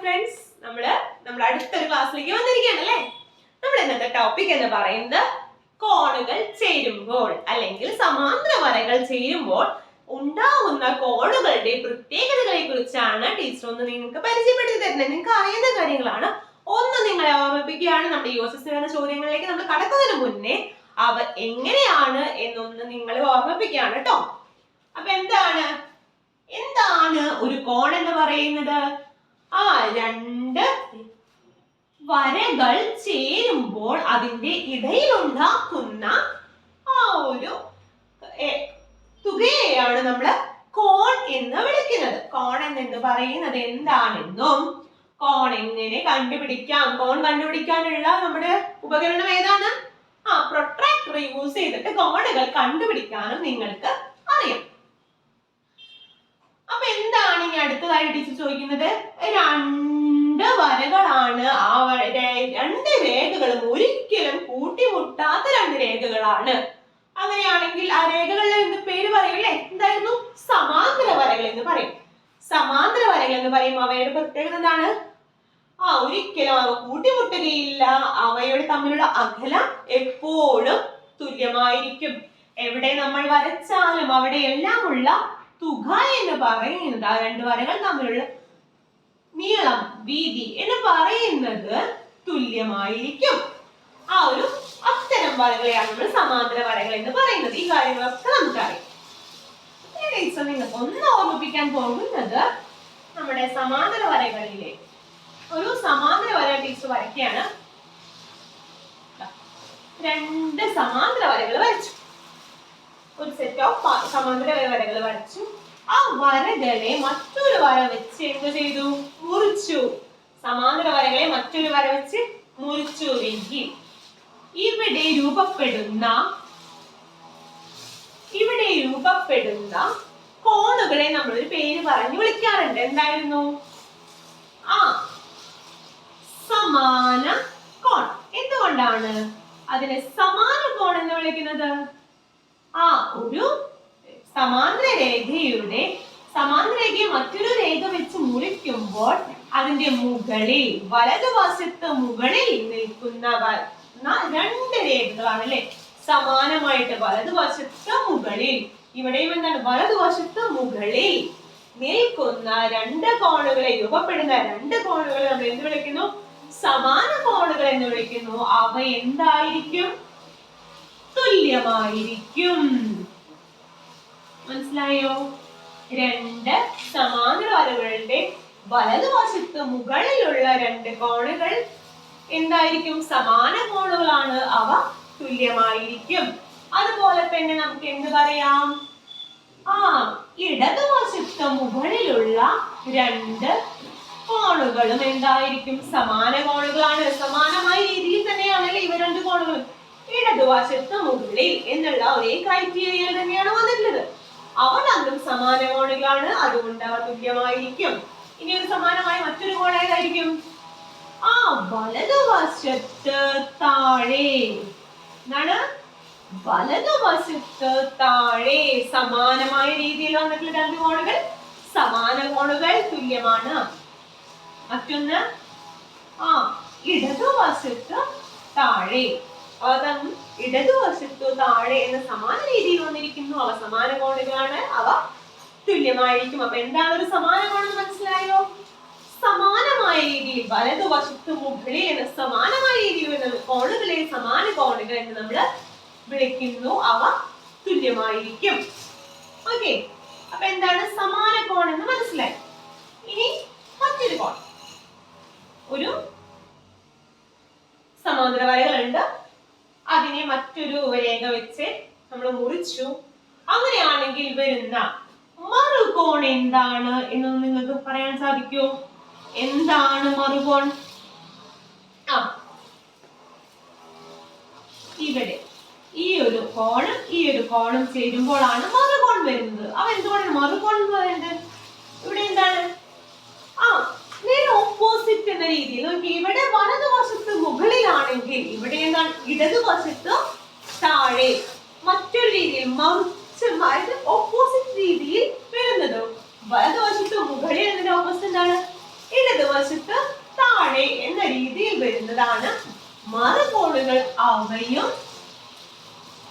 Friends നമ്മൾ നമ്മുടെ അടുത്തൊരു ക്ലാസ്സിലേക്ക് വന്നിരിക്കുകയാണ് അല്ലേ? നമ്മൾ ഇന്നത്തെ ടോപ്പിക് എന്ന് പറയുന്നത് കോണുകൾ ചേരുമ്പോൾ അല്ലെങ്കിൽ സമാന്തര വരകൾ ചേരുമ്പോൾ ഉണ്ടാവുന്ന കോണുകളുടെ പ്രത്യേകതകളെ കുറിച്ചാണ് ടീച്ചർ ഒന്ന് നിങ്ങൾക്ക് പരിചയപ്പെടുത്തി തരുന്നത്. നിങ്ങൾക്ക് അറിയുന്ന കാര്യങ്ങളാണ്. ഒന്ന് നിങ്ങളെ ഓർമ്മിപ്പിക്കുകയാണ് നമ്മുടെ യു എസ് എസ് ചോദ്യങ്ങളിലേക്ക് നമ്മൾ കടക്കുന്നതിന് മുന്നേ അവ എങ്ങനെയാണ് എന്നൊന്ന് നിങ്ങളെ ഓർമ്മിപ്പിക്കുകയാണ് കേട്ടോ. അപ്പൊ എന്താണ്? എന്താണ് ഒരു കോൺ എന്ന് പറയുന്നത്? ആ രണ്ട് വരകൾ ചേരുമ്പോൾ അതിന്റെ ഇടയിലുണ്ടാക്കുന്ന ആ ഒരു തുകയെയാണ് നമ്മൾ കോൺ എന്ന് വിളിക്കുന്നത്. കോൺ എന്ന് പറയുന്നത്? എന്താണെന്നും കോൺ എങ്ങനെ കണ്ടുപിടിക്കാം? കോൺ കണ്ടുപിടിക്കാനുള്ള നമ്മുടെ ഉപകരണം ഏതാണ്? ആ പ്രൊട്രാക്ടർ യൂസ് ചെയ്തിട്ട് കോണുകൾ കണ്ടുപിടിക്കാനും നിങ്ങൾക്ക് അറിയാം. എന്താണ് ഇനി അടുത്തതായി ടീച്ചർ ചോദിക്കുന്നത്? രണ്ട് വരകളാണ്. ആ രണ്ട് രേഖകളും ഒരിക്കലും കൂട്ടിമുട്ടാത്ത രണ്ട് രേഖകളാണ്. അങ്ങനെയാണെങ്കിൽ ആ രേഖകളുടെ എന്ത് പേര് പറയില്ലേ എന്തായിരുന്നു? സമാന്തര വരകൾ എന്ന് പറയും. സമാന്തര വരകൾ എന്ന് പറയും. അവയുടെ പ്രത്യേകത എന്താണ്? ആ ഒരിക്കലും അവ കൂട്ടിമുട്ടുകയില്ല. അവയുടെ തമ്മിലുള്ള അകലം എപ്പോഴും തുല്യമായിരിക്കും. എവിടെ നമ്മൾ വരച്ചാലും അവിടെ എല്ലാം ഉള്ള തുക എന്ന് പറയുന്നത് ആ രണ്ട് വരകൾ തമ്മിലുള്ള നീളം വീതി എന്ന് പറയുന്നത് തുല്യമായിരിക്കും. ആ ഒരു അത്തരം വരകളെയാണ് നമ്മൾ സമാന്തര വരകൾ എന്ന് പറയുന്നത്. ഈ കാര്യങ്ങളൊക്കെ നമുക്കറിയാം. നിങ്ങൾക്ക് ഒന്ന് ഓർമ്മിപ്പിക്കാൻ പോകുന്നത് നമ്മുടെ സമാന്തര വരകളിലെ ഒരു സമാന്തര വര ടീച്ചർ വരയ്ക്കുകയാണ്. രണ്ട് സമാന്തര വരകൾ വരച്ചു. ഒരു സെറ്റ് ഓഫ് സമാന്തര വരകൾ വരച്ചു. ആ വരകളെ മറ്റൊരു വര വെച്ച് എന്ത് ചെയ്തു? മുറിച്ചു. സമാന്തര വരകളെ മറ്റൊരു വര വെച്ച് മുറിച്ചു എങ്കിൽ ഇവിടെ രൂപപ്പെടുന്ന ഇവിടെ രൂപപ്പെടുന്ന കോണുകളെ നമ്മൾ ഒരു പേര് പറഞ്ഞു വിളിക്കാറുണ്ട്. എന്തായിരുന്നു? ആ സമാന കോൺ എന്തുകൊണ്ടാണ്? അതിനെ സമാന കോൺ എന്ന് വിളിക്കുന്നത്? ആ ഒരു സമാന്തര രേഖയുടെ സമാന്തര രേഖയെ മറ്റൊരു രേഖ വെച്ച് മുറിക്കുമ്പോൾ അതിന്റെ മുകളിൽ വലതുവശത്ത് മുകളിൽ നിൽക്കുന്ന രണ്ട് രേഖകളാണ് അല്ലെ? സമാനമായിട്ട് വലതുവശത്ത് മുകളിൽ ഇവിടെയും എന്താണ്? വലതുവശത്ത് മുകളിൽ നിൽക്കുന്ന രണ്ട് കോണുകളെ രൂപപ്പെടുന്ന രണ്ട് കോണുകളെ നമ്മൾ എന്ത് വിളിക്കുന്നു? സമാന കോണുകൾ എന്ന് വിളിക്കുന്നു. അവ എന്തായിരിക്കും? തുല്യമായിരിക്കും. മനസ്സിലായോ? രണ്ട് സമാന്തര വരകളുടെ വലതുവശത്ത് മുകളിലുള്ള രണ്ട് കോണുകൾ എന്തായിരിക്കും? സമാന കോണുകളാണ്. അവ തുല്യമായിരിക്കും. അതുപോലെ തന്നെ നമുക്ക് എന്ത് പറയാം? ആ ഇടതുവശത്ത് മുകളിലുള്ള രണ്ട് കോണുകളും എന്തായിരിക്കും? സമാന കോണുകളാണ് സമാനമായ രീതിയിൽ തന്നെയാണല്ലേ ഇവ രണ്ട് കോണുകളും ഇടതുവശത്ത് എന്നുള്ള ഒരേ ക്രൈറ്റീരിയയിൽ തന്നെയാണ് വന്നിട്ടുള്ളത്. അവ രണ്ടും സമാന കോണുകളാണ് അതുകൊണ്ട് അവ തുല്യമായിരിക്കും. ഇനി ഒരു സമാനമായ മറ്റൊരു കോൺ ഏതായിരിക്കും? ആ വലതുവശത്ത് താഴെ. എന്താണ്? വലതുവശത്ത് താഴെ സമാനമായ രീതിയിൽ വന്നിട്ടുള്ള രണ്ട് കോണുകൾ സമാന കോണുകൾ തുല്യമാണ്. മറ്റൊന്ന് ആ ഇടതുവശത്ത് താഴെ. അതും ഇടതുവശത്തു താഴെ എന്ന സമാന രീതിയിൽ വന്നിരിക്കുന്നു. അവ സമാന കോണുകളാണ് അവ തുല്യമായിരിക്കും. അപ്പൊ എന്താണ് ഒരു സമാന കോണെന്ന് മനസ്സിലായോ? സമാനമായ രീതിയിൽ വലതുവശത്ത് മുകളിൽ എന്ന സമാനമായ രീതിയിൽ വരുന്ന കോണുകളെ സമാന കോണുകൾ എന്ന് നമ്മൾ വിളിക്കുന്നു. അവ തുല്യമായിരിക്കും. ഓക്കെ. അപ്പൊ എന്താണ് സമാന കോൺ എന്ന് മനസ്സിലായി? ഇനി മറ്റൊരു കോൺ. ഒരു സമാന്തര വരകളുണ്ട് അതിനെ മറ്റൊരു രേഖ വെച്ച് നമ്മൾ മുറിച്ചു. അങ്ങനെയാണെങ്കിൽ വരുന്ന മറുകോൺ എന്താണ് എന്ന് നിങ്ങൾക്ക് പറയാൻ സാധിക്കുമോ? എന്താണ് മറുകോൺ? ആ ഇവിടെ ഈ ഒരു കോണും ഈ ഒരു കോണും ചേരുമ്പോഴാണ് മറുകോൺ വരുന്നത്. അവ എന്തുകൊണ്ടാണ് മറുകോൺ എന്ന് പറയുന്നത്? ഇവിടെ എന്താണ്? എന്ന രീതിയിൽ നോക്കി. ഇവിടെ വലതുവശത്ത് മുകളിലാണെങ്കിൽ ഇവിടെ എന്താണ്? ഇടതുവശത്ത് താഴെ. മറ്റൊരു രീതിയിൽ മറിച്ച് അതായത് ഓപ്പോസിറ്റ് രീതിയിൽ വരുന്നത്. വലതുവശത്ത് മുകളിൽ എന്നതിന്റെ ഓപ്പോസിറ്റ് എന്താണ്? ഇടത് ഇടതുവശത്ത് താഴെ എന്ന രീതിയിൽ വരുന്നതാണ്. മറുകോണുകൾ അവയും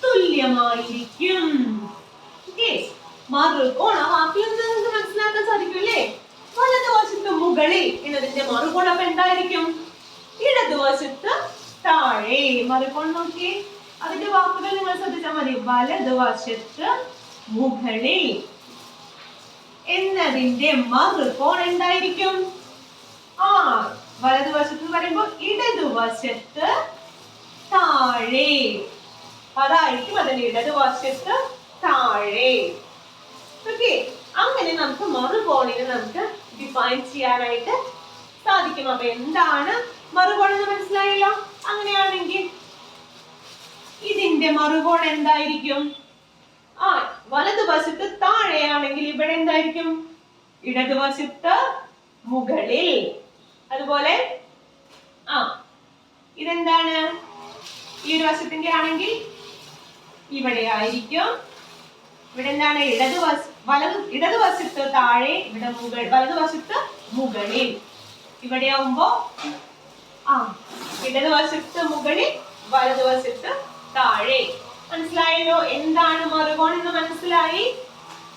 തുല്യമായിരിക്കും. മറുകോൺ ആ വാക്കിൽ നിങ്ങൾക്ക് മനസ്സിലാക്കാൻ സാധിക്കും അല്ലേ? വലതുവശത്ത് മുകളിൽ എന്നതിന്റെ മറുകോൺ അപ്പൊ എന്തായിരിക്കും? ഇടതുവശത്ത് താഴെ. മറുകോൺ നോക്കി. അതിന്റെ വാക്കുകൾ നിങ്ങൾ ശ്രദ്ധിച്ചാൽ മതി. വലതുവശത്ത് മുകളിൽ എന്നതിന്റെ മറുകോൺ എന്തായിരിക്കും? ആ വലതുവശത്ത് പറയുമ്പോൾ ഇടതുവശത്ത് താഴെ. അതായിരിക്കും അതിന്റെ ഇടതുവശത്ത് താഴെ. ഓക്കെ അങ്ങനെ നമുക്ക് മറുകോണിനെ നമുക്ക് ഡിഫൈൻ ചെയ്യാനായിട്ട് സാധിക്കും. അപ്പൊ എന്താണ് മറുകോൺ മനസ്സിലായല്ലോ? അങ്ങനെയാണെങ്കിൽ ഇതിന്റെ മറുകോൺ എന്തായിരിക്കും? ആ വലതുവശത്ത് താഴെയാണെങ്കിൽ ഇവിടെ എന്തായിരിക്കും? ഇടതുവശത്ത് മുകളിൽ. അതുപോലെ ആ ഇതെന്താണ്? ഈ ഒരു വശത്തിന്റെ ആണെങ്കിൽ ഇവിടെ ആയിരിക്കും. ഇവിടെ എന്താണ്? ഇടതുവശ വലതു ഇടതുവശത്ത് താഴെ ഇവിടെ മുകൾ വലതുവശത്ത് മുകളിൽ. ഇവിടെ ആവുമ്പോ ആ ഇടതുവശത്ത് മുകളിൽ വലതുവശത്ത് താഴെ. മനസ്സിലായല്ലോ? എന്താണ് മറുകോൺ എന്ന് മനസ്സിലായി?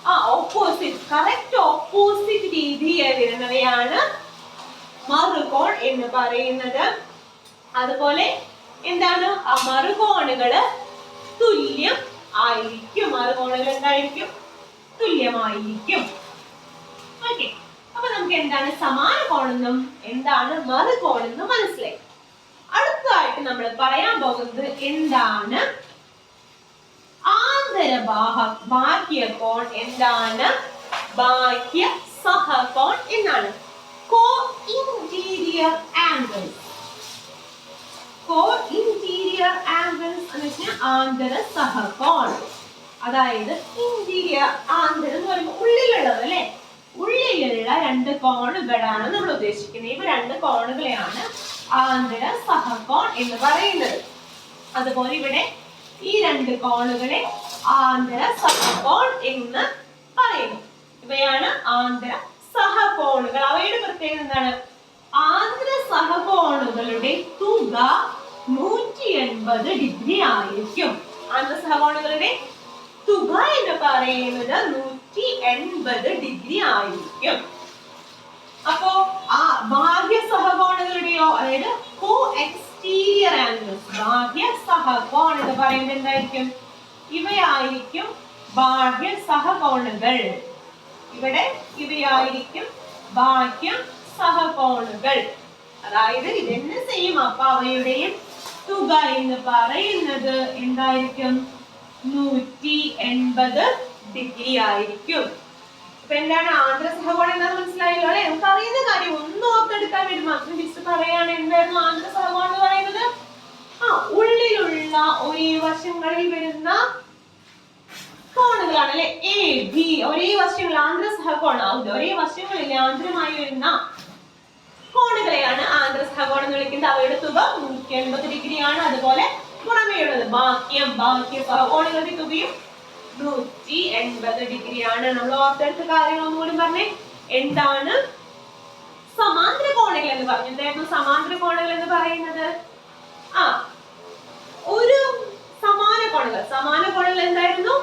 ആ ഓപ്പോസിറ്റ് കറക്റ്റ് ഓപ്പോസിറ്റ് രീതിയിൽ വരുന്നവയാണ് മറുകോൺ എന്ന് പറയുന്നത്. അതുപോലെ എന്താണ്? ആ മറുകോണുകൾ തുല്യം ആയിരിക്കും. മറുകോണുകൾ എന്തായിരിക്കും? തുല്യമായിരിക്കും. ഓക്കെ അപ്പൊ നമുക്ക് എന്താണ് സമാന കോണെന്നും എന്താണ് മറു കോണെന്നും മനസ്സിലായി. അടുത്തതായിട്ട് നമ്മൾ പറയാൻ പോകുന്നത് എന്താണ്? ആന്തരബാഹ ബാഹ്യ കോൺ എന്താണ്? ബാഹ്യ സഹ കോൺ എന്നാണ്. Co interior angle co interior angles എന്ന് വെച്ചാൽ ആന്തര സഹകോൺ അതായത് ഇന്റീരിയർ ആന്തരം എന്ന് പറയുമ്പോൾ ഉള്ളിലുള്ളത് അല്ലെ? ഉള്ളിലുള്ള രണ്ട് കോണുകളാണ് നമ്മൾ ഉദ്ദേശിക്കുന്നത്. ഇവ രണ്ട് കോണുകളെയാണ് ആന്തര സഹകോൺ എന്ന് പറയുന്നത്. അതുപോലെ ഇവിടെ ഈ രണ്ട് കോണുകളെ ആന്തര സഹകോൺ എന്ന് പറയുന്നു. ഇവയാണ് ആന്തര സഹകോണുകൾ. അവയുടെ പ്രത്യേകത എന്താണ്? ആന്തര സഹകോണുകളുടെ തുക നൂറ്റി എൺപത് ഡിഗ്രി ആയിരിക്കും. ആന്തര സഹകോണുകളുടെ തുക എന്ന് പറയുന്നത് നൂറ്റി എൺപത് ഡിഗ്രി ആയിരിക്കും. അപ്പോ ആ ബാഹ്യ സഹകോണുകളുടെയോ അതായത് കോ എക്സ്റ്റീരിയർ ആംഗിൾസ് ബാഹ്യ സഹകോൺ എന്ന് പറയുന്നത് എന്തായിരിക്കും? ഇവയായിരിക്കും ബാഹ്യ സഹകോണുകൾ. ഇവിടെ ഇവയായിരിക്കും ബാഹ്യ സഹകോണുകൾ. അതായത് ഇതെന്നെ സെയിം അപ്പൊ അവയുടെയും തുക എന്ന് പറയുന്നത് എന്തായിരിക്കും? നൂറ്റി എൺപത് ഡിഗ്രി ആയിരിക്കും. അപ്പൊ എന്താണ് ആന്ധ്ര സഹകോണം എന്താന്ന് മനസ്സിലായല്ലോ അല്ലെ? നമുക്ക് അറിയുന്ന കാര്യം ഒന്ന് ഓർത്തെടുക്കാൻ വേണ്ടി മാത്രം മിസ് പറയാണ് എന്തായിരുന്നു ആന്ധ്ര സഹകോണം എന്ന് പറയുന്നത്? ആ ഉള്ളിലുള്ള ഒരേ വശങ്ങളിൽ വരുന്ന കോണുകളാണ് അല്ലെ? എ ബി ഒരേ വശങ്ങൾ ആന്ധ്ര സഹകോണം ഒരേ വശങ്ങളിൽ ആന്ധ്രമായി വരുന്ന കോണുകളെയാണ് ആന്ധ്ര സഹകോണം എന്ന് വിളിക്കുന്നത്. അവയുടെ തുക നൂറ്റി എൺപത് ഡിഗ്രിയാണ്. അതുപോലെ പുറമേയുള്ളത് ബാഹ്യം ബാഹ്യ സഹകോണുകളുടെ തുകയും നൂറ്റി എൺപത് ആണ് നമ്മൾ ഓർത്തെടുത്ത കാര്യങ്ങൾ ഒന്നുകൂടി പറഞ്ഞേ എന്താണ് സമാന്തര കോണുകൾ എന്ന് പറഞ്ഞു. എന്തായിരുന്നു സമാന്തര കോണുകൾ എന്ന് പറയുന്നത്? ആ ഒരു സമാന കോണുകൾ. സമാന കോണുകൾ എന്തായിരുന്നു?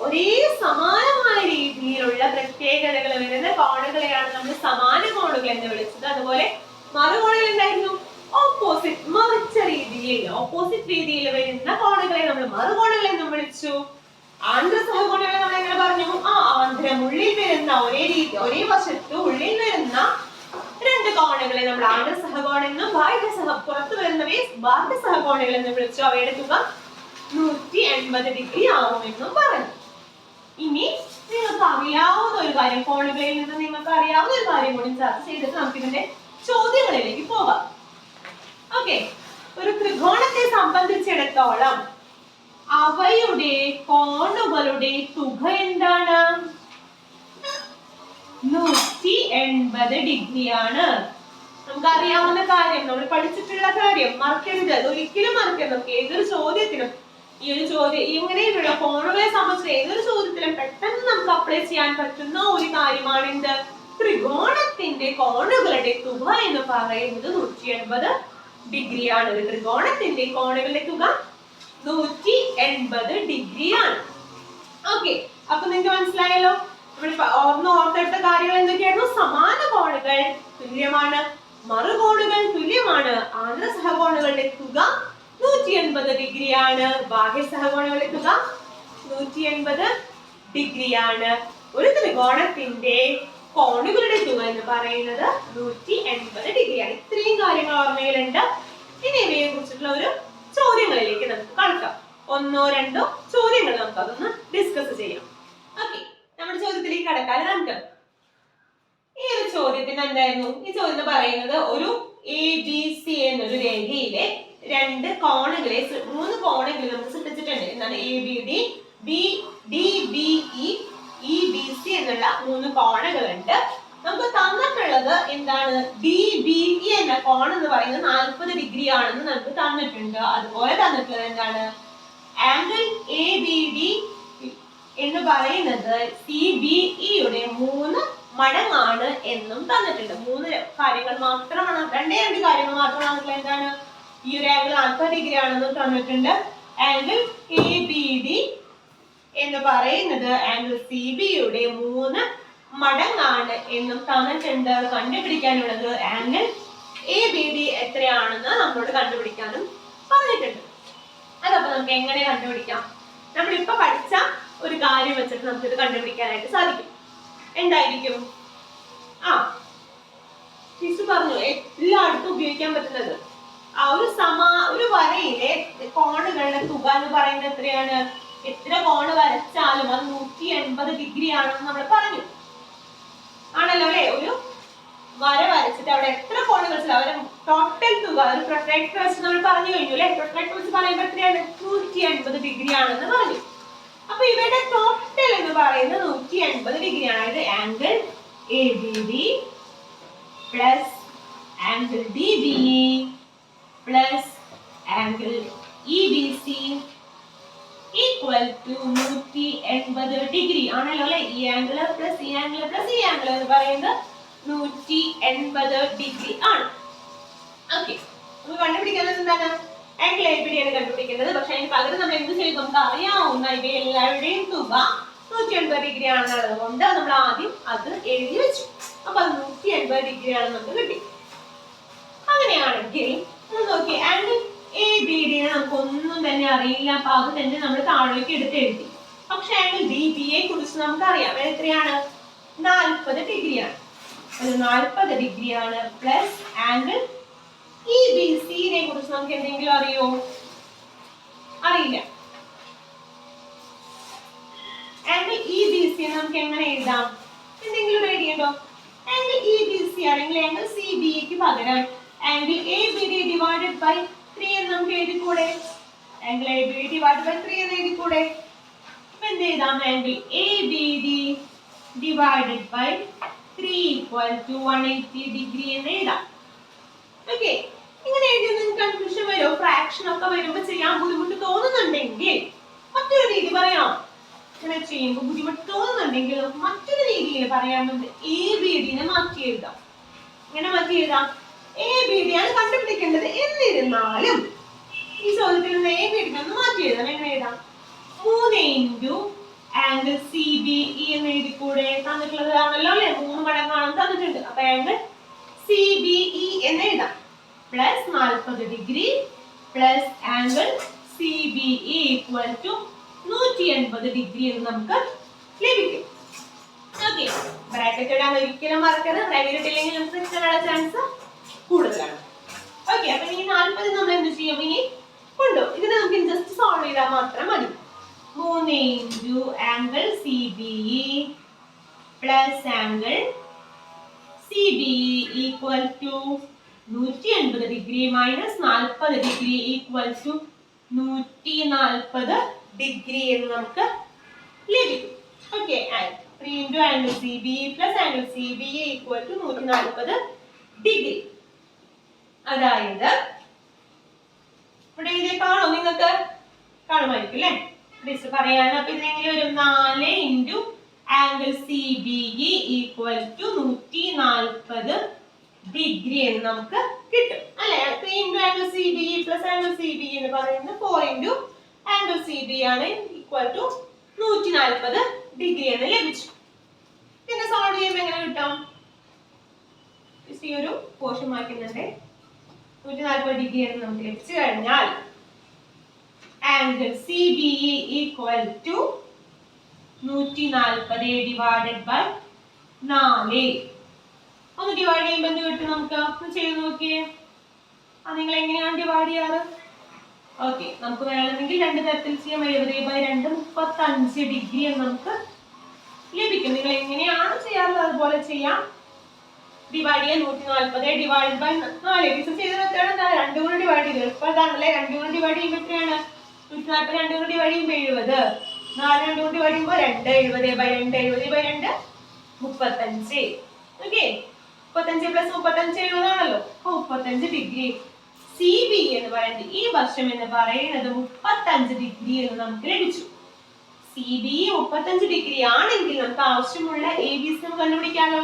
ഒരേ സമാനമായ രീതിയിലുള്ള പ്രത്യേകതകൾ വരുന്ന കോണുകളെയാണ് നമ്മൾ സമാന കോണുകൾ എന്ന് വിളിച്ചത്. അതുപോലെ മറുകോണുകൾ എന്തായിരുന്നു? ഓപ്പോസിറ്റ് മറിച്ച രീതിയിൽ ഓപ്പോസിറ്റ് രീതിയിൽ വരുന്ന കോണുകളെ നമ്മൾ മറുകോണുകളെ നമ്മൾ വിളിച്ചു. ആന്ധ്ര സഹകോണുകളെ നമ്മൾ എങ്ങനെ പറഞ്ഞു? ആ ആന്ധ്രം ഉള്ളിൽ വരുന്ന ഒരേ രീതി ഒരേ വശത്ത് ഉള്ളിൽ വരുന്ന രണ്ട് കോണുകളെ നമ്മൾ ആന്ധ്ര സഹകോണം എന്നും ബാഹ്യ സഹ പുറത്തു വരുന്നവയെ ബാഹ്യ സഹകോണുകൾ എന്ന് വിളിച്ചു. അവയുടെ തുക നൂറ്റി എൺപത് ഡിഗ്രി ആവുമെന്നും പറഞ്ഞു. ഇനി നിങ്ങൾക്ക് അറിയാവുന്ന ഒരു കാര്യം കോണുകളിൽ നിന്ന് നിങ്ങൾക്ക് അറിയാവുന്ന ഒരു കാര്യം കൂടി ചർച്ച ചെയ്തിട്ട് നമുക്ക് ഇതിന്റെ ചോദ്യങ്ങളിലേക്ക് പോകാം. ഓക്കെ ഒരു ത്രികോണത്തെ സംബന്ധിച്ചിടത്തോളം അവയുടെ കോണുകളുടെ തുക എന്താണ്? നൂറ്റി എൺപത് ഡിഗ്രിയാണ് നമുക്ക് അറിയാവുന്ന കാര്യം നമ്മൾ പഠിച്ചിട്ടുള്ള കാര്യം മറക്കരുത്. അത് ഒരിക്കലും മറക്കരുത്. നമുക്ക് ഏതൊരു ചോദ്യത്തിനും ഈ ഒരു ചോദ്യം ഇങ്ങനെയുള്ള കോണുകളെ സംബന്ധിച്ച് ഏതൊരു ചോദ്യത്തിലും പെട്ടെന്ന് നമുക്ക് അപ്ലൈ ചെയ്യാൻ പറ്റുന്ന ഒരു കാര്യമാണ് എന്ത് ത്രികോണത്തിന്റെ കോണുകളുടെ തുക എന്ന് പറയുന്നത് നൂറ്റി എൺപത് ഡിഗ്രിയാണ്. ഒരു ത്രികോണത്തിന്റെ കോണുകളുടെ തുക നൂറ്റി എൺപത് ആണ് ഓക്കെ. അപ്പൊ നിങ്ങൾക്ക് മനസ്സിലായല്ലോ? നമ്മൾ ഓർന്ന് ഓർത്തെടുത്ത കാര്യങ്ങൾ എന്തൊക്കെയായിരുന്നു? സമാന കോണുകൾ തുല്യമാണ്. മറുകോണുകൾ തുല്യമാണ്. ആന്ധ്ര സഹകോണുകളുടെ തുക നൂറ്റി എൺപത് ഡിഗ്രിയാണ്. ബാഹ്യ സഹകോണുകളുടെ തുക നൂറ്റി എൺപത് ഡിഗ്രിയാണ്. ഒരു ത്രികോണത്തിന്റെ കോണുകളുടെ തുക എന്ന് പറയുന്നത് നൂറ്റി എൺപത് ഡിഗ്രിയാണ് ഇത്രയും കാര്യങ്ങൾ ഓർമ്മയിലുണ്ട്. ഇനി ഇവയെ കുറിച്ചിട്ടുള്ള ഒരു ചോദ്യങ്ങളിലേക്ക് നമുക്ക് കടക്കാം. ഒന്നോ രണ്ടോ ചോദ്യങ്ങൾ നമുക്ക് അതൊന്ന് ഡിസ്കസ് ചെയ്യാം. ഓക്കെ നമ്മുടെ ചോദ്യത്തിലേക്ക് കടക്കാൻ നമുക്ക്? ഈ ഒരു ചോദ്യത്തിന് എന്തായിരുന്നു? ഈ ചോദ്യം പറയുന്നത് ഒരു എ ബി സി എന്നൊരു രേഖയിലെ രണ്ട് കോണുകളെ മൂന്ന് കോണുകളെ നമുക്ക് സൃഷ്ടിച്ചിട്ടുണ്ട്. എന്താണ്? A B D B D B E E എന്നുള്ള മൂന്ന് കോണുകളുണ്ട്. നമുക്ക് തന്നിട്ടുള്ളത് എന്താണ്? ഡി ബി ഇ എന്ന കോൺ എന്ന് പറയുന്നത് നാൽപ്പത് ഡിഗ്രി ആണെന്ന് നമുക്ക് തന്നിട്ടുണ്ട്. അതുപോലെ തന്നിട്ടുള്ളത് എന്താണ്? ആംഗിൾ എ ബി ഡി എന്ന് പറയുന്നത് സി ബി ഇയുടെ മൂന്ന് മടങ്ങാണ് എന്നും തന്നിട്ടുണ്ട്. മൂന്ന് കാര്യങ്ങൾ മാത്രമാണ് രണ്ടേ രണ്ട് കാര്യങ്ങൾ മാത്രമാണ് എന്താണ്? ഈ ഒരു ആംഗിൾ നാൽപ്പത് ഡിഗ്രി ആണെന്നും തന്നിട്ടുണ്ട്. ആംഗിൾ എ ബി ഡി എന്ന് പറയുന്നത് ആംഗിൾ സി ബിയുടെ മൂന്ന് മടങ്ങാണ് എന്നും തന്നിട്ടുണ്ട്. കണ്ടുപിടിക്കാനുള്ളത് ആംഗിൾ എ ബി ഡി എത്രയാണെന്ന് നമ്മളോട് കണ്ടുപിടിക്കാനും പറഞ്ഞിട്ടുണ്ട്. അതപ്പോ നമുക്ക് എങ്ങനെ കണ്ടുപിടിക്കാം? നമ്മളിപ്പൊ പഠിച്ച ഒരു കാര്യം വെച്ചിട്ട് നമുക്കിത് കണ്ടുപിടിക്കാനായിട്ട് സാധിക്കും. എന്തായിരിക്കും? ആ ടീച്ചർ പറഞ്ഞു എല്ലായിടത്തും ഉപയോഗിക്കാൻ പറ്റുന്നത്. ആ ഒരു സമാ ഒരു വരയിലെ കോണുകളുടെ തുക എന്ന് പറയുന്നത് എത്രയാണ്? എത്ര കോണ് വരച്ചാലും അത് നൂറ്റി എൺപത് ഡിഗ്രി ആണെന്ന് നമ്മൾ പറഞ്ഞു. ആണല്ലോ അല്ലെ? ഒരു വര വരച്ചിട്ട് അവിടെ എത്ര കോണ് വെച്ചാൽ അവരെ ടോട്ടൽ തുക ഒരു പ്രൊട്ടക്ടർ വെച്ച് നമ്മൾ പറഞ്ഞു കഴിഞ്ഞു അല്ലെ? പ്രൊട്ടക്ടർ വെച്ച് പറയുമ്പോൾ എത്രയാണ്? നൂറ്റി എൺപത് ഡിഗ്രി ആണെന്ന് പറഞ്ഞു. അപ്പൊ ഇവരുടെ ടോട്ടൽ എന്ന് പറയുന്നത് നൂറ്റി എൺപത് ഡിഗ്രി ആണ്. അതായത് angle A B D plus angle D B plus angle E B C equal to നൂറ്റി എൺപത് ഡിഗ്രി ആണല്ലോ അല്ലെ? ഈ ആംഗിൾ പ്ലസ് ഈ ആംഗിൾ പ്ലസ് ഈ ആംഗിൾ എന്ന് പറയുന്നത് നൂറ്റി എൺപത് ഡിഗ്രി ആണ്. ഓക്കെ നമ്മൾ കണ്ടുപിടിക്കുന്നത് എന്താണ്? ആംഗിൾ എ ബി ഡി ആണ് കണ്ടുപിടിക്കേണ്ടത് പക്ഷെ അതിന് പകരം നമ്മൾ എന്ത് ചെയ്യും? നമുക്ക് അറിയാവുന്ന ഇവയെല്ലാവരുടെയും തുക നൂറ്റി എൺപത് ഡിഗ്രി ആണെന്നുള്ളത് കൊണ്ട് നമ്മൾ ആദ്യം അത് എഴുതി വെച്ചു. അപ്പൊ അത് നൂറ്റി എൺപത് ഡിഗ്രി ആണ് നമുക്ക് കിട്ടി. അങ്ങനെയാണെങ്കിൽ നോക്കി ആംഗിൾ എ ബി നമുക്ക് ഒന്നും തന്നെ അറിയില്ല. അപ്പൊ അത് തന്നെ നമ്മൾ താഴേക്ക് എടുത്ത് എഴുതി. പക്ഷെ ആംഗിൾ ബി ബി യെ കുറിച്ച് നമുക്ക് അറിയാം അത് എത്രയാണ്? നാൽപ്പത് ഡിഗ്രിയാണ്. അത് നാൽപ്പത് ഡിഗ്രിയാണ് പ്ലസ് ആംഗിൾ ഇ ബി സിനെ കുറിച്ച് നമുക്ക് എന്തെങ്കിലും അറിയോ? അറിയില്ല. ആംഗിൾ ഇ ബി സി നമുക്ക് എങ്ങനെ എഴുതാം? എന്തെങ്കിലും ഒരു ഐഡിയ ഉണ്ടോ? ആംഗിൾ ഇ ബി സി ആണെങ്കിൽ ആംഗിൾ സി ബി പകരം angle A B D divided by three എന്ന് നമുക്ക് എഴുതിക്കൂടെ? Angle A B divide by three എന്ന് എഴുതിക്കൂടെ? അപ്പൊ എന്ത് എഴുതാം? Angle A B D divided ഇങ്ങനെ എഴുതി നിങ്ങൾക്ക് കൺഫ്യൂഷൻ വരുമോ? ഫ്രാക്ഷൻ ഒക്കെ വരുമ്പോൾ ചെയ്യാൻ ബുദ്ധിമുട്ട് തോന്നുന്നുണ്ടെങ്കിൽ മറ്റൊരു രീതി പറയാം. ഇങ്ങനെ ചെയ്യുമ്പോൾ ബുദ്ധിമുട്ട് തോന്നുന്നുണ്ടെങ്കിൽ മറ്റൊരു രീതിയിൽ പറയാമെന്ന് എ ബി ഡിനെ മാറ്റി എഴുതാം. ഇങ്ങനെ മാറ്റി എഴുതാം. ആണ് കണ്ടുപിടിക്കേണ്ടത്. എന്നിരുന്നാലും ഈ ചോദ്യത്തിൽ നിന്ന് എ ബി ഒന്ന് മാറ്റി എഴുതാം. എങ്ങനെ എഴുതാം? മൂന്ന് into angle C B E എന്ന് എഴുതിക്കൂടെ? തന്നിട്ടുള്ളത് ആണല്ലോ അല്ലെ? മൂന്ന് മടങ്ങാണെന്ന് തന്നിട്ടുണ്ട്. അപ്പൊ ആംഗിൾ സി ബി ഇ എന്ന് എഴുതാം. പ്ലസ് നാൽപ്പത് degree plus angle C B E equal to നൂറ്റി എൺപത് ഡിഗ്രി എന്ന് നമുക്ക് ലഭിക്കും. ബ്രാക്കറ്റ് ഇടാൻ ഒരിക്കലും മറക്കരുത്. ബ്രാക്കറ്റ് ഇട്ടില്ലെങ്കിൽ നമുക്ക് തെറ്റാനുള്ള ചാൻസ് കൂടുതലാണ്. ഓക്കെ അപ്പൊ ഇനി നാൽപ്പത് നമ്മൾ എന്ത് ചെയ്യും? ഇനി കൊണ്ടുപോകും ഇതിനെ നമുക്ക് ജസ്റ്റ് സോൾവ് ചെയ്താൽ മാത്രം മതി. മൂന്ന് into angle C B E plus angle C B E equal to നൂറ്റി എൺപത് ഡിഗ്രി മൈനസ് നാൽപ്പത് ഡിഗ്രി ഈക്വൽ ടു നൂറ്റി നാൽപ്പത് ഡിഗ്രി എന്ന് നമുക്ക് ലഭിക്കും. Okay three into angle C B E plus angle C B E equal to നൂറ്റി നാൽപ്പത് ഡിഗ്രി അതായത് ഇവിടെ ഇതേ കാണോ നിങ്ങൾക്ക് കാണുമായിരിക്കും അല്ലേ? ടീച്ചർ പറയാണ്. അപ്പൊ ഇതിനെങ്ങനെ വരും? നാല് into angle C B E equal to നൂറ്റി നാൽപ്പത് ഡിഗ്രി എന്ന് നമുക്ക് കിട്ടും. അല്ലെ? Three into angle C B E plus angle C B എന്ന് പറയുന്നത് four into angle C B ആണ് ഈക്വൽ ടു നൂറ്റി നാൽപ്പത് ഡിഗ്രി എന്ന് ലഭിച്ചു. പിന്നെ സോൾവ് ചെയ്യുമ്പോൾ എങ്ങനെ കിട്ടും? ഈ ഒരു പോർഷൻ മാറ്റുന്നുണ്ട് നൂറ്റി നാൽപ്പത് ഡിഗ്രി എന്ന് നമുക്ക് ലഭിച്ചു കഴിഞ്ഞാൽ angle C B equal to നൂറ്റി നാൽപ്പത് ഡിവൈഡഡ് ബൈ നാല്. ഒന്ന് ഡിവൈഡ് ചെയ്യുമ്പോൾ എന്ത് കിട്ടും നമുക്ക്? ഒന്ന് ചെയ്ത് നോക്കിയേ. ആ നിങ്ങൾ എങ്ങനെയാണ് ഡിവൈഡ് ചെയ്യാറ്? ഓക്കെ നമുക്ക് വേണമെങ്കിൽ രണ്ട് തരത്തിൽ ചെയ്യാം. എഴുപത് ബൈ രണ്ട് മുപ്പത്തഞ്ച് ഡിഗ്രി എന്ന് നമുക്ക് ലഭിക്കും. നിങ്ങൾ എങ്ങനെയാണ് ചെയ്യാറുള്ളത്? അതുപോലെ ചെയ്യാം. ഡിവൈഡ് ചെയ്യാൻ നൂറ്റി നാൽപ്പത് ഡിവൈഡ് ബൈ നാല് ബിസിനസ് ചെയ്ത് വെച്ചാണ് എന്താണ്? രണ്ടു കൊണ്ട് ഡിവൈഡ് ചെയ്തത് ഇപ്പൊ അതാണല്ലേ രണ്ടും കൂടി ഡിവൈഡ് ചെയ്യുമ്പോൾ എത്രയാണ്? നൂറ്റി നാൽപ്പത് രണ്ടു കൊണ്ട് ഡിവൈഡ് ചെയ്യുമ്പോൾ എഴുപത്. നാല് രണ്ടു കൊണ്ട് ഡിവൈഡ് ചെയ്യുമ്പോൾ രണ്ട്. എഴുപത് ബൈ രണ്ട്. എഴുപത് ബൈ രണ്ട് മുപ്പത്തഞ്ച്. ഓക്കെ മുപ്പത്തഞ്ച് പ്ലസ് മുപ്പത്തഞ്ച് എഴുപതാണല്ലോ. അപ്പൊ മുപ്പത്തഞ്ച് ഡിഗ്രി സി ബി എന്ന് പറയുന്നത് ഈ വർഷം എന്ന് പറയുന്നത് മുപ്പത്തഞ്ച് ഡിഗ്രി എന്ന് നമുക്ക് ലഭിച്ചു. സി ബി മുപ്പത്തഞ്ച് ഡിഗ്രി ആണെങ്കിൽ നമുക്ക് ആവശ്യമുള്ള എ ബി സി കണ്ടുപിടിക്കാമോ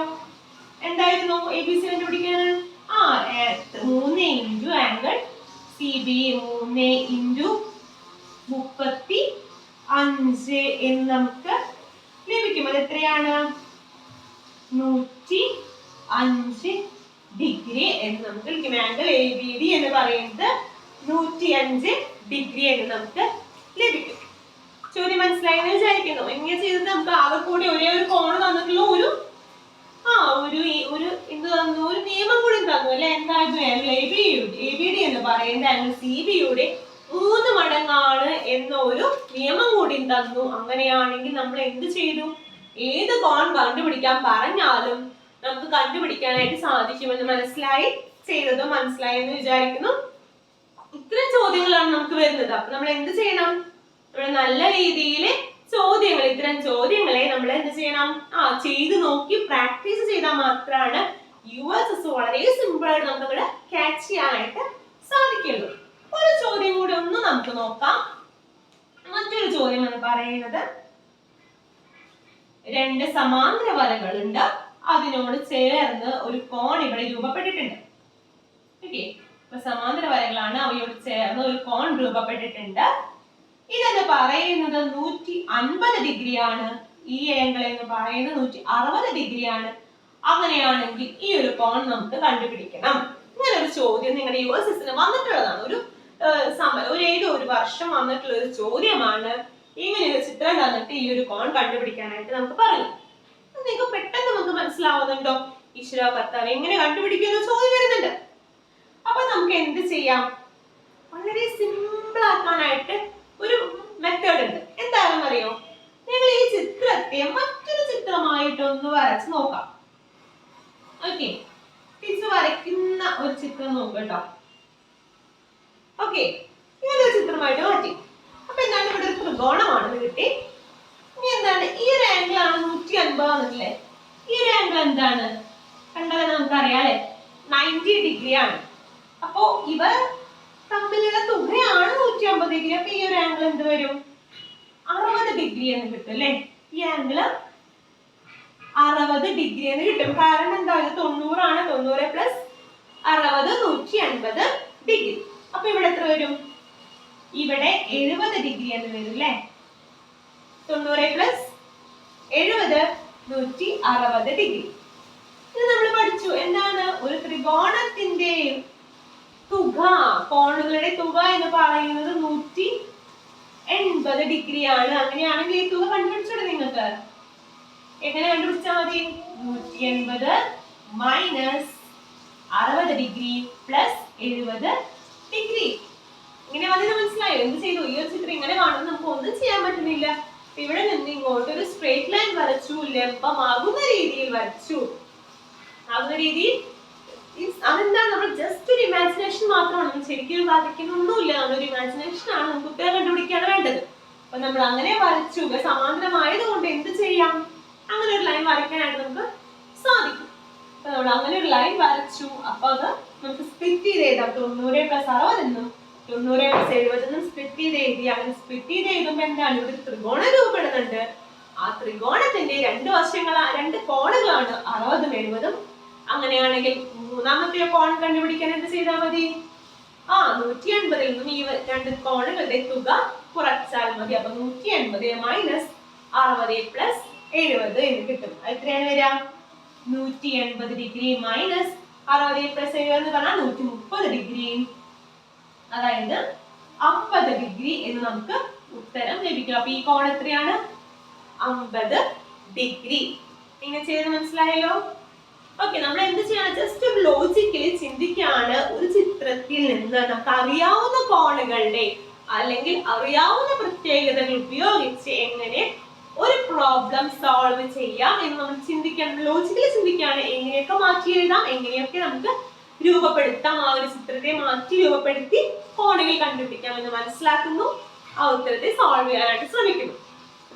എന്തായിരുന്നു? എ ബി സി കണ്ടുപിടിക്കാൻ ആ മൂന്ന് ഇന്റു ആംഗിൾ സി ബി മൂന്ന് ഇന്റു മുപ്പത്തി അഞ്ച് എന്ന് നമുക്ക് ലഭിക്കും. അത് എത്രയാണ്? നൂറ്റി അഞ്ച് ഡിഗ്രി എന്ന് നമുക്ക് ലഭിക്കും. ആംഗിൾ എ ബി ഡി എന്ന് പറയുന്നത് നൂറ്റി അഞ്ച് ഡിഗ്രി എന്ന് നമുക്ക് ലഭിക്കും. ചോദ്യം മനസ്സിലായെന്ന് വിചാരിക്കുന്നു. ഇങ്ങനെ ചെയ്തിട്ട് നമുക്ക് ആകെ കൂടി ഒരേ ഒരു കോണ് തന്നിട്ടുള്ള ഒരു ആ ഒരു ഒരു എന്ത് തന്നു? ഒരു നിയമം കൂടി തന്നു അല്ലെ? എന്തായിരുന്നു A B A B D എന്ന് പറയുന്നത് ആംഗിൾ സി ബി യുടെ മൂന്ന് മടങ്ങാണ് എന്നൊരു നിയമം കൂടി തന്നു. അങ്ങനെയാണെങ്കിൽ നമ്മൾ എന്ത് ചെയ്തു? ഏത് കോൺ കണ്ടുപിടിക്കാൻ പറഞ്ഞാലും നമുക്ക് കണ്ടുപിടിക്കാനായിട്ട് സാധിക്കുമെന്ന് മനസ്സിലായി ചെയ്തതും മനസ്സിലായി എന്ന് വിചാരിക്കുന്നു. ഇത്തരം ചോദ്യങ്ങളാണ് നമുക്ക് വരുന്നത്. അപ്പൊ നമ്മൾ എന്ത് ചെയ്യണം? നമ്മൾ നല്ല രീതിയിൽ ചോദ്യങ്ങൾ ഇത്തരം ചോദ്യങ്ങളെ നമ്മൾ എന്ത് ചെയ്യണം? ആ ചെയ്ത് നോക്കി പ്രാക്ടീസ് ചെയ്താൽ മാത്രമാണ് യു എസ് എസ് വളരെ സിമ്പിൾ ആയിട്ട് നമുക്ക് ക്യാച്ച് ചെയ്യാനായിട്ട് സാധിക്കുള്ളൂ. ഒരു ചോദ്യം കൂടി ഒന്ന് നമുക്ക് നോക്കാം. മറ്റൊരു ചോദ്യം എന്ന് പറയുന്നത് രണ്ട് സമാന്തര വരകളുണ്ട് അതിനോട് ചേർന്ന് ഒരു കോൺ ഇവിടെ രൂപപ്പെട്ടിട്ടുണ്ട്. ഓക്കെ അപ്പൊ സമാന്തര വരകളാണ് അവയോട് ചേർന്ന് ഒരു കോൺ രൂപപ്പെട്ടിട്ടുണ്ട്. ഇതെന്ന് പറയുന്നത് നൂറ്റി അൻപത് ഡിഗ്രിയാണ്. ഈ ആംഗിൾ എന്ന് പറയുന്നത് നൂറ്റി അറുപത് ഡിഗ്രിയാണ്. അങ്ങനെയാണെങ്കിൽ ഈ ഒരു കോൺ നമുക്ക് കണ്ടുപിടിക്കണം. ഇങ്ങനെ ഒരു ചോദ്യം നിങ്ങളുടെ യു എസ് വന്നിട്ടുള്ളതാണ്. ഒരു സമ- ഒരു ഏതോ ഒരു വർഷം വന്നിട്ടുള്ള ഒരു ചോദ്യമാണ്. ഇങ്ങനെ ഒരു ചിത്രം തന്നിട്ട് ഈ ഒരു കോൺ കണ്ടുപിടിക്കാനായിട്ട് നമുക്ക് പറയും. നിങ്ങൾക്ക് പെട്ടെന്ന് നമുക്ക് മനസ്സിലാവുന്നുണ്ടോ? ഈശ്വര കർത്താവ് എങ്ങനെ കണ്ടുപിടിക്കുന്ന ചോദ്യം വരുന്നുണ്ട്. അപ്പൊ നമുക്ക് എന്ത് ചെയ്യാം? വളരെ സിമ്പിൾ ആക്കാനായിട്ട് ഒരു മെത്തേഡ് ഉണ്ട്. എന്താണെന്നറിയോ? നിങ്ങൾ ഈ ചിത്രത്തെ മറ്റൊരു ചിത്രമായിട്ടൊന്ന് വരച്ച് നോക്കാം. ഓക്കെ ടീച്ചർ വരയ്ക്കുന്ന ഒരു ചിത്രം നോക്കുക കേട്ടോ. ഓക്കെ ഇങ്ങനെ ഒരു ചിത്രമായിട്ട് മാറ്റി. അപ്പൊ എന്താണ് ഇവിടെ ഒരു ത്രികോണമാണ് കിട്ടി. ഇനി എന്താണ്? ഈ ഒരു ആംഗിൾ ആണ് നൂറ്റി അൻപതാണല്ലേ ഈ ഒരു ആംഗിൾ എന്താണ്? കണ്ടാൽ നമുക്ക് അല്ലെ? നയന്റി ഡിഗ്രി ആണ്. അപ്പോ ഇവ തമ്മിലുള്ള തുകയാണ് നൂറ്റി അമ്പത് ഡിഗ്രി അപ്പൊ ഈ ഒരു ആംഗിൾ എന്ത് വരും? അറുപത് ഡിഗ്രി എന്ന് കിട്ടും അല്ലെ? ഈ ആംഗിൾ അറുപത് ഡിഗ്രി എന്ന് കിട്ടും. കാരണം എന്താ? തൊണ്ണൂറാണ്. തൊണ്ണൂറ് പ്ലസ് അറുപത് നൂറ്റി അൻപത് ഡിഗ്രി അപ്പൊ ഇവിടെ എത്ര വരും? ഇവിടെ എഴുപത് ഡിഗ്രി എന്ന് വരും അല്ലെ? തൊണ്ണൂറ് പ്ലസ് എഴുപത് നൂറ്റി അറുപത് ഡിഗ്രി ഇത് നമ്മൾ പഠിച്ചു. എന്താണ്? ഒരു ത്രികോണത്തിന്റെ തുക. കോണുകളുടെ തുക എന്ന് പറയുന്നത് നൂറ്റി എൺപത് ആണ് അങ്ങനെയാണെങ്കിൽ ഈ തുക കണ്ടുപിടിച്ചൂടെ നിങ്ങൾക്ക്. എങ്ങനെ കണ്ടുപിടിച്ചാൽ മതി? നൂറ്റി എൺപത് മൈനസ് അറുപത് ഡിഗ്രി പ്ലസ് എഴുപത് ഡിഗ്രി. ഇങ്ങനെ അതിന് മനസ്സിലായോ? എന്ത് ചെയ്തു? ഈ ഒരു ചിത്രം ഇങ്ങനെ കാണുമ്പോൾ നമുക്ക് ഒന്നും ചെയ്യാൻ പറ്റുന്നില്ല. ഇവിടെ നിന്ന് ഇങ്ങോട്ട് ഒരു സ്ട്രേറ്റ് ലൈൻ വരച്ചു. ലംബമാകുന്ന രീതിയിൽ വരച്ചു. ആകുന്ന രീതിയിൽ അതെന്താണ്? നമ്മൾ ജസ്റ്റ് ഒരു ഇമാജിനേഷൻ മാത്രമാണ്. ശരിക്കും ബാധിക്കുന്നൊന്നുമില്ല ഒരു ഇമാജിനേഷൻ ആണ്. നമുക്ക് ഉത്തരം കണ്ടുപിടിക്കുകയാണ് വേണ്ടത്. അപ്പൊ നമ്മൾ അങ്ങനെ വരച്ചു. സമാന്തരമായതുകൊണ്ട് എന്ത് ചെയ്യാം? അങ്ങനെ ഒരു ലൈൻ വരയ്ക്കാനായിട്ട് നമുക്ക് സാധിക്കും. അപ്പൊ നമ്മൾ അങ്ങനെ ഒരു ലൈൻ വരച്ചു. അപ്പൊ അത് നമുക്ക് സ്പ്ലിറ്റ് ചെയ്ത് എഴുതാം. തൊണ്ണൂറ് പ്ലസ് അറുപതെന്നും തൊണ്ണൂറ് പ്ലസ് എഴുപതെന്നും സ്പ്ലിറ്റ് ചെയ്ത് എഴുതി. അങ്ങനെ സ്പ്ലിറ്റ് ചെയ്ത് എഴുതുമ്പോൾ എന്താണ്? ഒരു ത്രികോണം രൂപപ്പെടുന്നുണ്ട് ആ ത്രികോണത്തിന്റെ രണ്ട് വശങ്ങളാണ് രണ്ട് കോണുകളാണ്. അറുപതും എഴുപതും. അങ്ങനെയാണെങ്കിൽ മൂന്നാമത്തെ കോൺ കണ്ടുപിടിക്കാൻ എന്ത് ചെയ്താൽ മതി? ആ നൂറ്റി എൺപതിൽ നിന്നും ഈ രണ്ട് കോണുകളുടെ തുക കുറച്ചാൽ മതി. അപ്പൊ നൂറ്റി എൺപത് മൈനസ് അറുപത് പ്ലസ് എഴുപത് എന്ന് കിട്ടും. എത്രയാണ് വരിക? നൂറ്റി എൺപത് ഡിഗ്രി മൈനസ് അറുപത് പ്ലസ് എഴുപത് എന്ന് പറഞ്ഞാൽ നൂറ്റി മുപ്പത് ഡിഗ്രി. അതായത് അമ്പത് ഡിഗ്രി എന്ന് നമുക്ക് ഉത്തരം ലഭിക്കും. അപ്പൊ ഈ കോൺ എത്രയാണ്? അമ്പത് ഡിഗ്രി. ഇങ്ങനെ ചെയ്ത് മനസ്സിലായല്ലോ? ഓക്കെ നമ്മൾ എന്ത് ചെയ്യണം? ജസ്റ്റ് ഒരു ലോജിക്കലി ചിന്തിക്കാണ് ഒരു ചിത്രത്തിൽ നിന്ന് നമുക്ക് അറിയാവുന്ന കോണുകളുടെ അല്ലെങ്കിൽ അറിയാവുന്ന പ്രത്യേകതകൾ ഉപയോഗിച്ച് എങ്ങനെ ഒരു പ്രോബ്ലം സോൾവ് ചെയ്യാം എന്ന് നമ്മൾ ചിന്തിക്കണം. ലോജിക്കലി ചിന്തിക്കുകയാണ് എങ്ങനെയൊക്കെ മാറ്റി എഴുതാം എങ്ങനെയൊക്കെ നമുക്ക് രൂപപ്പെടുത്താം. ആ ഒരു ചിത്രത്തെ മാറ്റി രൂപപ്പെടുത്തി കോണുകൾ കണ്ടുപിടിക്കാം എന്ന് മനസ്സിലാക്കുന്നു. ആ ഉത്തരത്തെ സോൾവ് ചെയ്യാനായിട്ട് ശ്രമിക്കുന്നു.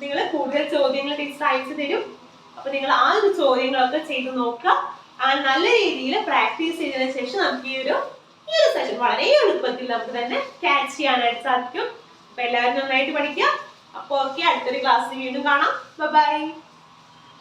നിങ്ങൾ കൂടുതൽ ചോദ്യങ്ങൾ ടീച്ചർ അയച്ചു തരും. അപ്പൊ നിങ്ങൾ ആ ഒരു ചോദ്യങ്ങളൊക്കെ ചെയ്ത് നോക്കുക. ആ നല്ല രീതിയിൽ പ്രാക്ടീസ് ചെയ്തതിനു ശേഷം നമുക്ക് ഈ ഒരു ഈ ഒരു സെഷൻ വളരെ എളുപ്പത്തിൽ നമുക്ക് തന്നെ ക്യാച്ച് ചെയ്യാനായിട്ട് സാധിക്കും. അപ്പൊ എല്ലാവരും നന്നായിട്ട് പഠിക്കുക. അപ്പൊ ഓക്കെ അടുത്തൊരു ക്ലാസ്സിൽ വീണ്ടും കാണാം. ബൈ